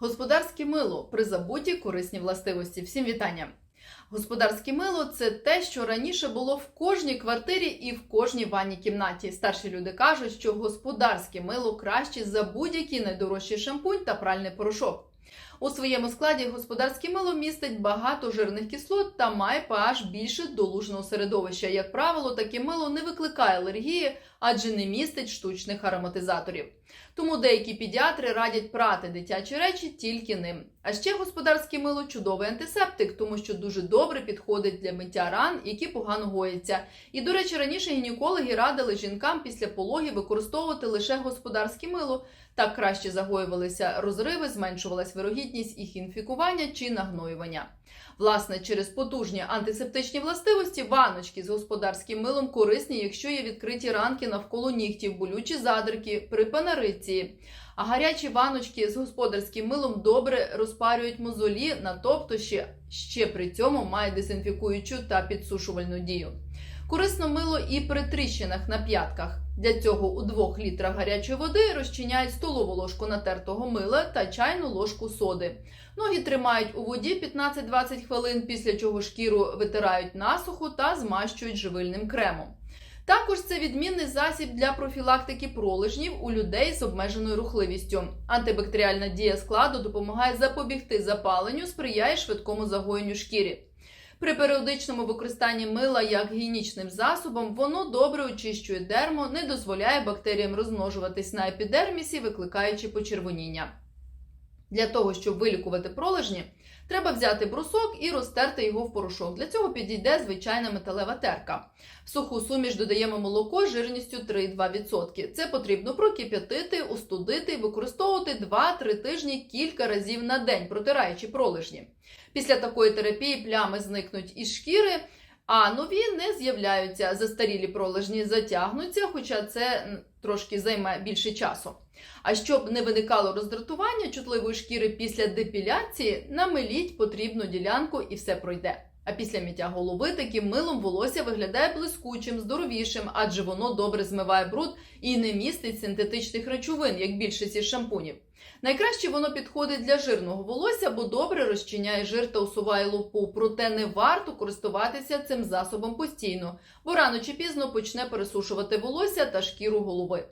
Господарське мило при забуті корисні властивості. Всім вітання! Господарське мило це те, що раніше було в кожній квартирі і в кожній ванній кімнаті. Старші люди кажуть, що господарське мило краще за будь-який найдорожчий шампунь та пральний порошок. У своєму складі господарське мило містить багато жирних кислот та має pH більше долужного середовища. Як правило, таке мило не викликає алергії, адже не містить штучних ароматизаторів. Тому деякі педіатри радять прати дитячі речі тільки ним. А ще господарське мило чудовий антисептик, тому що дуже добре підходить для миття ран, які погано гояться. І, до речі, раніше гінекологи радили жінкам після пологів використовувати лише господарське мило. Так краще загоювалися розриви, зменшувалась вирогідність їх інфікування чи нагноювання. Власне, через потужні антисептичні властивості ваночки з господарським милом корисні, якщо є відкриті ранки навколо нігтів, болючі задирки при панариці. А гарячі ваночки з господарським милом добре розпарюють мозолі, натовто ще, ще при цьому має дезінфікуючу та підсушувальну дію. Корисно мило і при тріщинах на п'ятках. Для цього у 2 літрах гарячої води розчиняють столову ложку натертого мила та чайну ложку соди. Ноги тримають у воді 15-20 хвилин, після чого шкіру витирають насухо та змащують живильним кремом. Також це відмінний засіб для профілактики пролежнів у людей з обмеженою рухливістю. Антибактеріальна дія складу допомагає запобігти запаленню, сприяє швидкому загоєнню шкірі. При періодичному використанні мила як гігієнічним засобом воно добре очищує дермо, не дозволяє бактеріям розмножуватись на епідермісі, викликаючи почервоніння. Для того, щоб вилікувати пролежні, треба взяти брусок і розтерти його в порошок. Для цього підійде звичайна металева терка. В суху суміш додаємо молоко жирністю 3,2%. Це потрібно прокип'ятити, остудити і використовувати 2-3 тижні кілька разів на день, протираючи пролежні. Після такої терапії плями зникнуть із шкіри, а нові не з'являються. Застарілі пролежні затягнуться, хоча це трошки займе більше часу. А щоб не виникало роздратування чутливої шкіри після депіляції, намиліть потрібну ділянку і все пройде. А після миття голови таким милом волосся виглядає блискучим, здоровішим, адже воно добре змиває бруд і не містить синтетичних речовин, як більшість із шампунів. Найкраще воно підходить для жирного волосся, бо добре розчиняє жир та усуває лупу. Проте не варто користуватися цим засобом постійно, бо рано чи пізно почне пересушувати волосся та шкіру голови.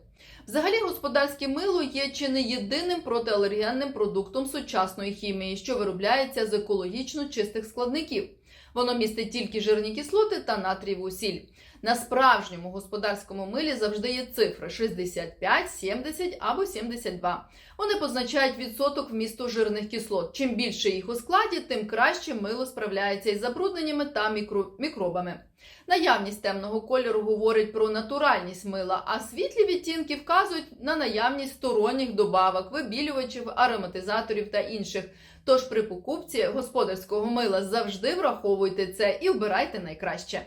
Взагалі, господарське мило є чи не єдиним протиалергенним продуктом сучасної хімії, що виробляється з екологічно чистих складників. Воно містить тільки жирні кислоти та натрієву сіль. На справжньому господарському милі завжди є цифри 65, 70 або 72. Вони позначають відсоток вмісту жирних кислот. Чим більше їх у складі, тим краще мило справляється із забрудненнями та мікро... мікробами. Наявність темного кольору говорить про натуральність мила, а світлі відтінки вказують на наявність сторонніх добавок, вибілювачів, ароматизаторів та інших. Тож при покупці господарського мила завжди враховуйте це і обирайте найкраще.